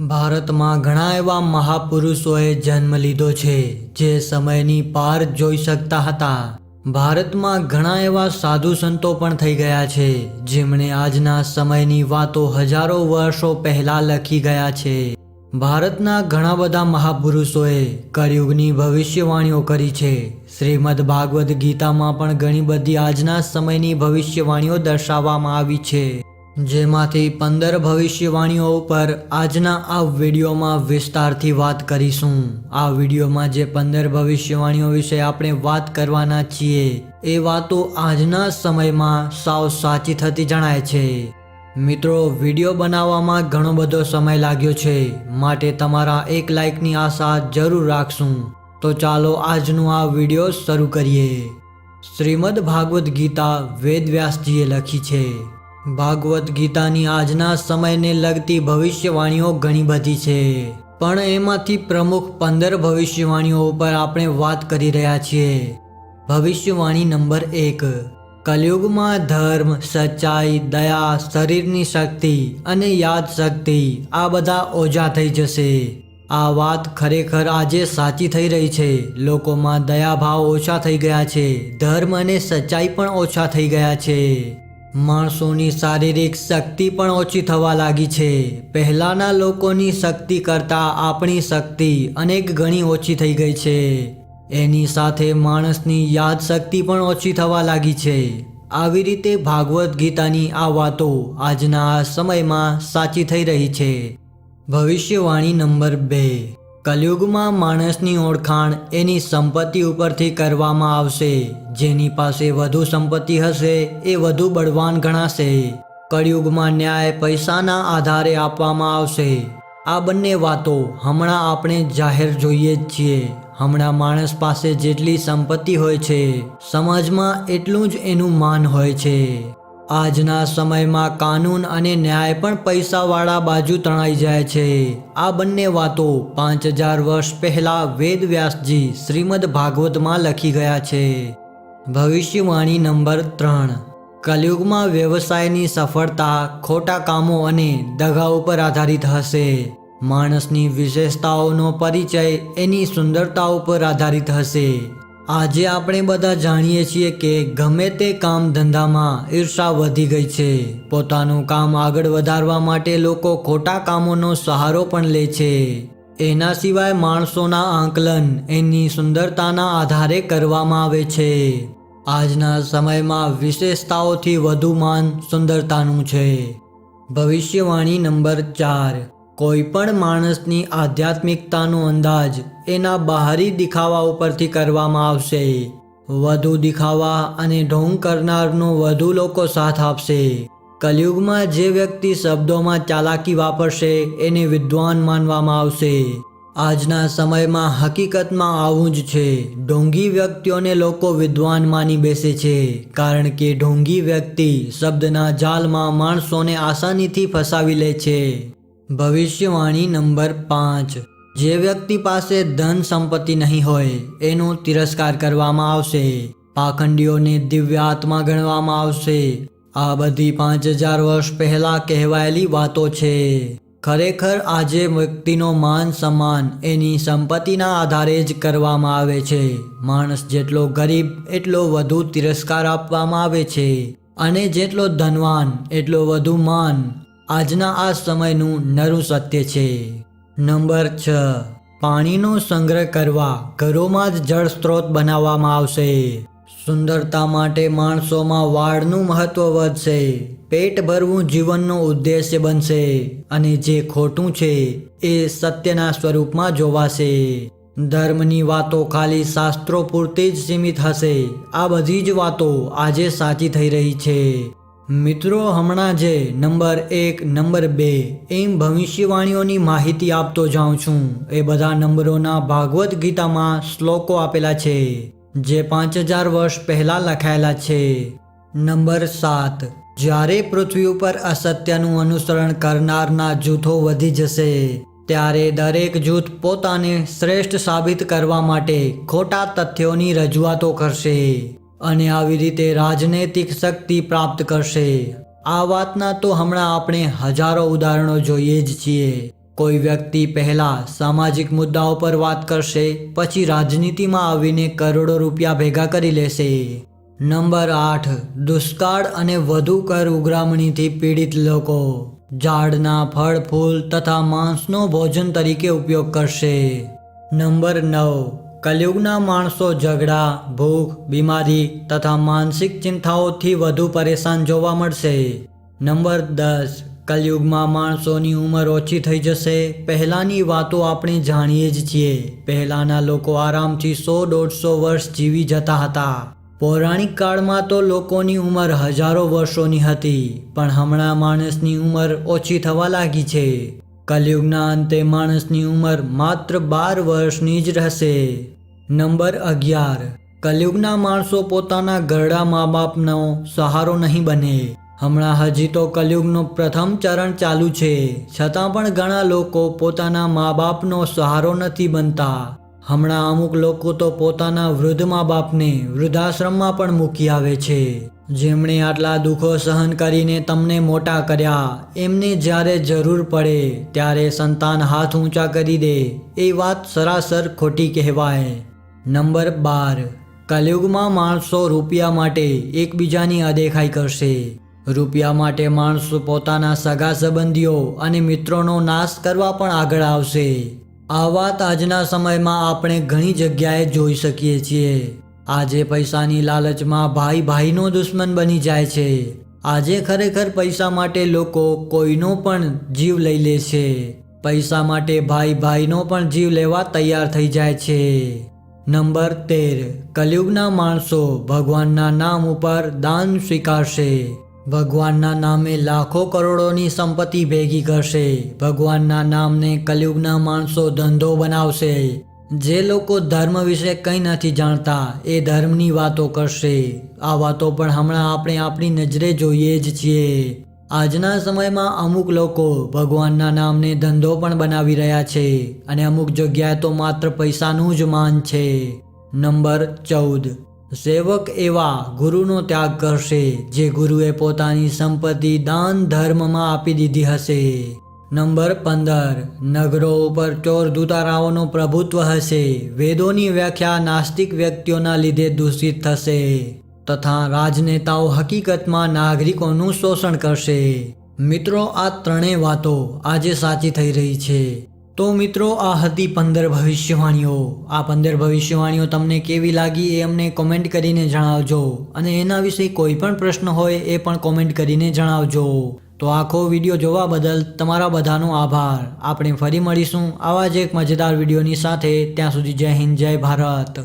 ભારતમાં ઘણા એવા મહાપુરુષોએ જન્મ લીધો છે, જે સમયની પાર જોઈ શકતા હતા. ભારતમાં ઘણા એવા સાધુ સંતો પણ થઈ ગયા છે, જેમણે આજના સમયની વાતો હજારો વર્ષો પહેલા લખી ગયા છે. ભારતના ઘણા બધા મહાપુરુષોએ કળિયુગની ભવિષ્યવાણીઓ કરી છે. શ્રીમદ ભાગવદ્ ગીતામાં પણ ઘણી બધી આજના સમયની ભવિષ્યવાણીઓ દર્શાવવામાં આવી છે. જેમાંથી પંદર ભવિષ્યવાણીઓ ઉપર આજના આ વિડીયોમાં વિસ્તારથી વાત કરીશું. આ વિડીયોમાં જે પંદર ભવિષ્યવાણીઓ વિશે આપણે વાત કરવાના છીએ, એ વાતો આજના સમયમાં સાવ સાચી થતી જણાય છે. મિત્રો, વીડિયો બનાવવામાં ઘણો બધો સમય લાગ્યો છે, માટે તમારા એક લાઇકની આશા જરૂર રાખશું. તો ચાલો આજનું આ વીડિયો શરૂ કરીએ. શ્રીમદ ભાગવદ્ ગીતા વેદવ્યાસજીએ લખી છે ભાગવત ગીતાની આજના સમયને લગતી ભવિષ્યવાણીઓ ઘણી બધી છે. પણ એમાંથી પ્રમુખ પંદર ભવિષ્યવાણીઓ ઉપર આપણે વાત કરી રહ્યા છીએ. ભવિષ્યવાણી નંબર એક, કલયુગમાં ધર્મ, સચ્ચાઈ, દયા, શરીરની શક્તિ અને યાદ શક્તિ આ બધા ઓછા થઈ જશે. આ વાત ખરેખર આજે સાચી થઈ રહી છે. લોકોમાં દયાભાવ ઓછા થઈ ગયા છે. ધર્મ અને સચ્ચાઈ પણ ઓછા થઈ ગયા છે. માણસોની શારીરિક શક્તિ પણ ઓછી થવા લાગી છે. પહેલાંના લોકોની શક્તિ કરતાં આપણી શક્તિ અનેક ગણી ઓછી થઈ ગઈ છે. એની સાથે માણસની યાદ શક્તિ પણ ઓછી થવા લાગી છે. આવી રીતે ભાગવત ગીતાની આ વાતો આજના આ સમયમાં સાચી થઈ રહી છે. ભવિષ્યવાણી નંબર બે. કલયુગમાં માણસની ઓળખાણ એની સંપત્તિ ઉપરથી કરવામાં આવશે. જેની પાસે વધુ સંપત્તિ હશે, એ વધુ બળવાન ગણાશે. કળિયુગમાં ન્યાય પૈસાના આધારે આપવામાં આવશે. આ બંને વાતો હમણાં આપણે જાહેર જોઈએ જ છીએ. હમણાં માણસ પાસે જેટલી સંપત્તિ હોય છે, સમાજમાં એટલું જ એનું માન હોય છે. આજના સમયમાં કાનૂન અને ન્યાય પણ પૈસાવાળા બાજુ તણાઈ જાય છે. આ બંને વાતો પાંચ હજાર વર્ષ પહેલાં વેદવ્યાસજી શ્રીમદ ભાગવતમાં લખી ગયા છે. ભવિષ્યવાણી નંબર ત્રણ. કલયુગમાં વ્યવસાયની સફળતા, ખોટા કામો અને દગા ઉપર આધારિત હશે. માણસની વિશેષતાઓનો પરિચય એની સુંદરતા ઉપર આધારિત હશે. આજે આપણે બધા જાણીએ છીએ કે ગમે તે કામ ધંધામાં ઈર્ષા વધી ગઈ છે. પોતાનું કામ આગળ વધારવા માટે લોકો ખોટા કામોનો સહારો પણ લે છે. એના સિવાય માણસોના આંકલન એની સુંદરતાના આધારે કરવામાં આવે છે. આજના સમયમાં વિશેષતાઓથી વધુ માન સુંદરતાનું છે. ભવિષ્યવાણી નંબર ચાર. કોઈ પણ માણસની આધ્યાત્મિકતાનો અંદાજ એના બહારી દિખાવા ઉપરથી કરવામાં આવશે. વધુ દિખાવા અને ઢોંગ કરનારનો વધુ લોકો સાથ આપશે. કલયુગમાં જે વ્યક્તિ શબ્દોમાં ચાલાકી વાપરશે એને વિદ્વાન માનવામાં આવશે. આજના સમયમાં હકીકતમાં આવું જ છે. ઢોંગી વ્યક્તિઓને લોકો વિદ્વાન માની બેસે છે, કારણ કે ઢોંગી વ્યક્તિ શબ્દના જાલમાં માણસોને આસાનીથી ફસાવી લે છે. ભવિષ્યવાણી નંબર પાંચ. જે વ્યક્તિ પાસે ધન સંપત્તિ નહીં હોય, એનો તિરસ્કાર કરવામાં આવશે. પાખંડીઓને દિવ્ય આત્મા ગણવામાં આવશે. આ બધી પાંચ હજાર વર્ષ પહેલા કહેવાયેલી વાતો છે. ખરેખર આજે વ્યક્તિનો માન સન્માન એની સંપત્તિના આધારે જ કરવામાં આવે છે. માણસ જેટલો ગરીબ, એટલો વધુ તિરસ્કાર આપવામાં આવે છે. અને જેટલો ધનવાન, એટલો વધુ માન. આજના આ સમયનું નરું સત્ય છે. નંબર છ. પાણીનો સંગ્રહ કરવા ઘરોમાં જ જળ સ્ત્રોત બનાવવામાં આવશે. સુંદરતા માટે માણસોમાં વાળનું મહત્વ વધશે. પેટ ભરવું જીવનનો ઉદ્દેશ્ય બનશે અને જે ખોટું છે એ સત્યના સ્વરૂપમાં જોવાશે. ધર્મની વાતો ખાલી શાસ્ત્રો પૂરતી જ સીમિત હશે. આ બધી જ વાતો આજે સાચી થઈ રહી છે. મિત્રો, હમણાં જે નંબર એક, નંબર બે, એમ ભવિષ્યવાણીઓની માહિતી આપતો જાઉં છું. એ બધા નંબરોના ભાગવત ગીતામાં શ્લોકો આપેલા છે, જે પાંચ હજાર વર્ષ પહેલા લખાયેલા છે. નંબર સાત, જ્યારે પૃથ્વી ઉપર અસત્યનું અનુસરણ કરનારના જૂથો વધી જશે, ત્યારે દરેક જૂથ પોતાને શ્રેષ્ઠ સાબિત કરવા માટે ખોટા તથ્યોની રજૂઆતો કરશે. અને આવી રીતે રાજનૈતિક શક્તિ પ્રાપ્ત કરશે. આ વાતના તો હમણાં આપણે હજારો ઉદાહરણો જોઈએ જ છીએ. કોઈ વ્યક્તિ પહેલા સામાજિક મુદ્દાઓ પર વાત કરશે, પછી રાજનીતિમાં આવીને કરોડો રૂપિયા ભેગા કરી લેશે. નંબર આઠ, દુષ્કાળ અને વધુ કર ઉગ્રામણીથી પીડિત લોકો. ઝાડના ફળ, ફૂલ તથા માંસનો ભોજન તરીકે ઉપયોગ કરશે. નંબર નવ કલયુગના માણસો ઝઘડા, ભૂખ, બીમારી તથા માનસિક ચિંતાઓથી વધુ પરેશાન જોવા મળશે. નંબર દસ, કલયુગમાં માણસોની ઉંમર ઓછી થઈ જશે. પહેલાંની વાતો આપણે જાણીએ જ છીએ. પહેલાંના લોકો આરામથી સો દોઢસો વર્ષ જીવી જતા હતા. પૌરાણિક કાળમાં તો લોકોની ઉંમર હજારો વર્ષોની હતી, પણ હમણાં માણસની ઉંમર ઓછી થવા લાગી છે. કલયુગના અંતે માણસની ઉંમર માત્ર બાર વર્ષની જ રહેશે. નંબર અગિયાર. કલયુગના માણસો પોતાના ઘરડા મા બાપનો સહારો નહીં બને. હમણાં હજી તો કલયુગનો પ્રથમ ચરણ ચાલુ છે. છતાં પણ ઘણા લોકો પોતાના મા બાપનો સહારો નથી બનતા. હમણાં અમુક લોકો તો પોતાના વૃદ્ધ મા બાપને વૃદ્ધાશ્રમમાં પણ મૂકી આવે છે. જેમણે આટલા દુઃખો સહન કરીને તમને મોટા કર્યા, એમને જ્યારે જરૂર પડે ત્યારે સંતાન હાથ ઊંચા કરી દે, એ વાત સરાસર ખોટી કહેવાય. નંબર બાર, કલયુગમાં માણસો રૂપિયા માટે એકબીજાની અદેખાઈ કરશે. રૂપિયા માટે માણસો પોતાના સગા સંબંધીઓ અને મિત્રોનો નાશ કરવા પણ આગળ આવશે. આ વાત આજના સમયમાં આપણે ઘણી જગ્યાએ જોઈ શકીએ છીએ. આજે પૈસાની લાલચમાં ભાઈ ભાઈનો દુશ્મન બની જાય છે. આજે ખરેખર પૈસા માટે લોકો કોઈનો પણ જીવ લઈ લે છે. પૈસા માટે ભાઈ ભાઈનો પણ જીવ લેવા તૈયાર થઈ જાય છે. નંબર તેર. કલયુગના માણસો ભગવાનના નામ ઉપર દાન સ્વીકારશે. ભગવાનના નામે લાખો કરોડોની સંપત્તિ ભેગી કરશે. ભગવાનના નામને કલયુગના માણસો ધંધો બનાવશે. જે લોકો ધર્મ વિશે કંઈ નથી જાણતા, એ ધર્મની વાતો કરશે. આ વાતો પણ હમણાં આપણે આપણી નજરે જોઈએ જ છીએ. આજના સમયમાં અમુક લોકો ભગવાનના નામને ધંધો પણ બનાવી રહ્યા છે અને અમુક જગ્યાએ તો માત્ર પૈસાનું જ માન છે. નંબર ચૌદ. સેવક એવા ગુરુનો ત્યાગ કરશે, જે ગુરુએ પોતાની સંપત્તિ દાન ધર્મમાં આપી દીધી હશે. નંબર પંદર. નગરો ઉપર ચોર દૂતારાઓનું પ્રભુત્વ હશે. વેદોની વ્યાખ્યા નાસ્તિક વ્યક્તિઓના લીધે દૂષિત થશે. તથા રાજનેતાઓ હકીકતમાં નાગરિકોનું શોષણ કરશે. મિત્રો, આ ત્રણેય વાતો આજે સાચી થઈ રહી છે. તો મિત્રો, આ હતી પંદર ભવિષ્યવાણીઓ. આ પંદર ભવિષ્યવાણીઓ તમને કેવી લાગી એ અમને કોમેન્ટ કરીને જણાવજો. અને એના વિશે કોઈ પણ પ્રશ્ન હોય એ પણ કોમેન્ટ કરીને જણાવજો. તો આખો વીડિયો જોવા બદલ તમારા બધાનો આભાર. આપણે ફરી મળીશું આવા જ એક મજેદાર વિડીયોની સાથે. ત્યાં સુધી જય હિન્દ, જય ભારત.